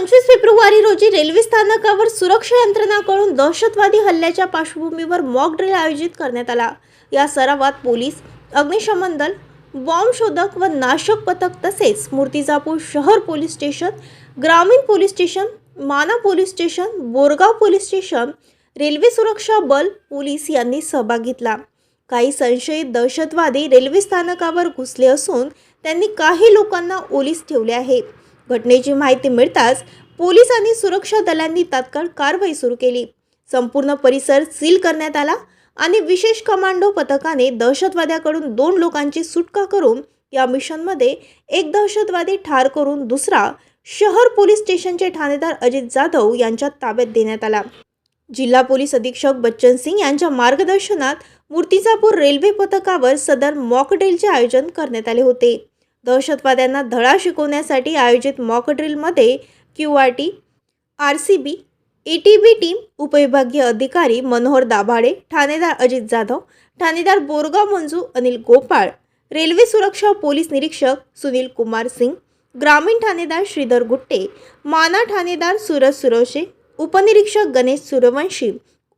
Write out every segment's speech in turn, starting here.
पंचवीस फेब्रुवारी रोजी रेल्वे स्थानकावर सुरक्षा यंत्रणाकडून दहशतवादी हल्ल्याच्या पार्श्वभूमीवर मॉक ड्रिल आयोजित करण्यात आला. या सरावात पोलीस अग्निशमन दल बॉम्ब शोधक व नाशक पथक तसेच मूर्तिजापूर शहर पोलीस स्टेशन ग्रामीण police station Mana police station Borgaon police station railway सुरक्षा बल पोलीस यांनी सहभाग घेतला. काही संशयित दहशतवादी रेल्वे स्थानकावर घुसले असून त्यांनी काही लोकांना ओलीस ठेवले आहे. घटनेची माहिती मिळताच पोलीस आणि सुरक्षा दलांनी तात्काळ कारवाई सुरू केली. संपूर्ण परिसर सील करण्यात आला आणि विशेष कमांडो पथकाने दहशतवाद्याकडून दोन लोकांची सुटका करून या मिशनमध्ये एक दहशतवादी ठार करून दुसरा शहर पोलीस स्टेशनचे ठाणेदार अजित जाधव यांच्या ताब्यात देण्यात आला. जिल्हा पोलीस अधीक्षक बच्चन सिंग यांच्या मार्गदर्शनात मूर्तिजापूर रेल्वे पथकावर सदर मॉकडेलचे आयोजन करण्यात आले होते. दहशतवाद्यांना धडा शिकवण्यासाठी आयोजित मॉक ड्रिलमध्ये Q R T R C B E T B team उपविभागीय अधिकारी मनोहर दाभाडे ठाणेदार अजित जाधव ठाणेदार बोरगाव मंजू अनिल गोपाळ रेल्वे सुरक्षा पोलीस निरीक्षक सुनील कुमार सिंग ग्रामीण ठाणेदार श्रीधर गुट्टे माना ठाणेदार सूरज सुरोशे उपनिरीक्षक गणेश सूर्यवंशी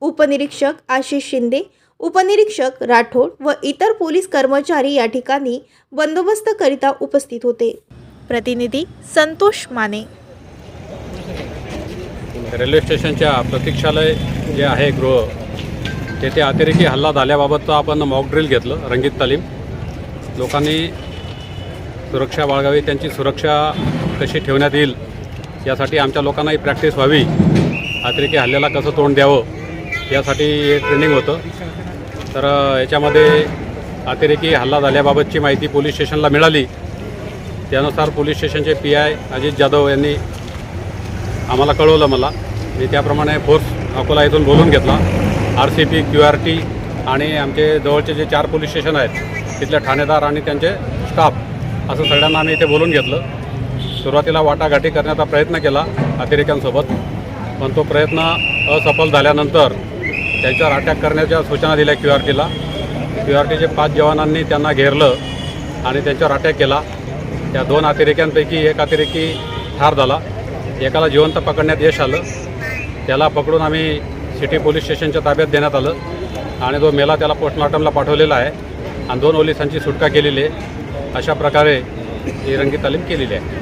उपनिरीक्षक आशिष शिंदे उपनिरीक्षक राठोड व इतर पोलीस कर्मचारी या ठिकाणी बंदोबस्तकरिता उपस्थित होते. प्रतिनिधी संतोष माने. रेल्वे स्टेशनच्या प्रतीक्षालय जे आहे गृह तेथे अतिरेकी हल्ला झाल्याबाबतचं आपण मॉक ड्रिल घेतलं रंगीत तालीम. लोकांनी सुरक्षा बाळगावी त्यांची सुरक्षा कशी ठेवण्यात येईल यासाठी आमच्या लोकांनाही प्रॅक्टिस व्हावी. अतिरेकी हल्ल्याला कसं तोंड द्यावं यासाठी हे ट्रेनिंग होतं. तर याच्यामध्ये अतिरेकी हल्ला झाल्याबाबतची माहिती पोलीस स्टेशनला मिळाली. त्यानुसार पोलीस स्टेशनचे पी आय अजित जाधव यांनी आम्हाला कळवलं मला. मी त्याप्रमाणे फोर्स अकोला इथून बोलून घेतला. R C P Q R T आणि आमचे जवळचे जे चार पोलीस स्टेशन आहेत तिथले ठाणेदार आणि त्यांचे स्टाफ असं सगळ्यांना आम्ही इथे बोलून घेतलं. सुरुवातीला वाटाघाटी करण्याचा प्रयत्न केला अतिरेक्यांसोबत पण तो प्रयत्न असफल झाल्यानंतर त्याच्यावर अटॅक करण्याच्या सूचना दिल्या क्यू आर टीला क्यू आर टीचे पाच जवानांनी त्यांना घेरलं आणि त्यांच्यावर अटॅक केला. त्या दोन अतिरेक्यांपैकी एक अतिरेकी ठार झाला. एकाला जिवंत पकडण्यात यश आलं. त्याला पकडून आम्ही सिटी पोलीस स्टेशनच्या ताब्यात देण्यात आलं. आणि जो मेला त्याला पोस्टमॉर्टमला पाठवलेला आहे. आणि दोन पोलिसांची सुटका केलेली आहे. अशा प्रकारे ही रंगीत तालीम केलेली आहे.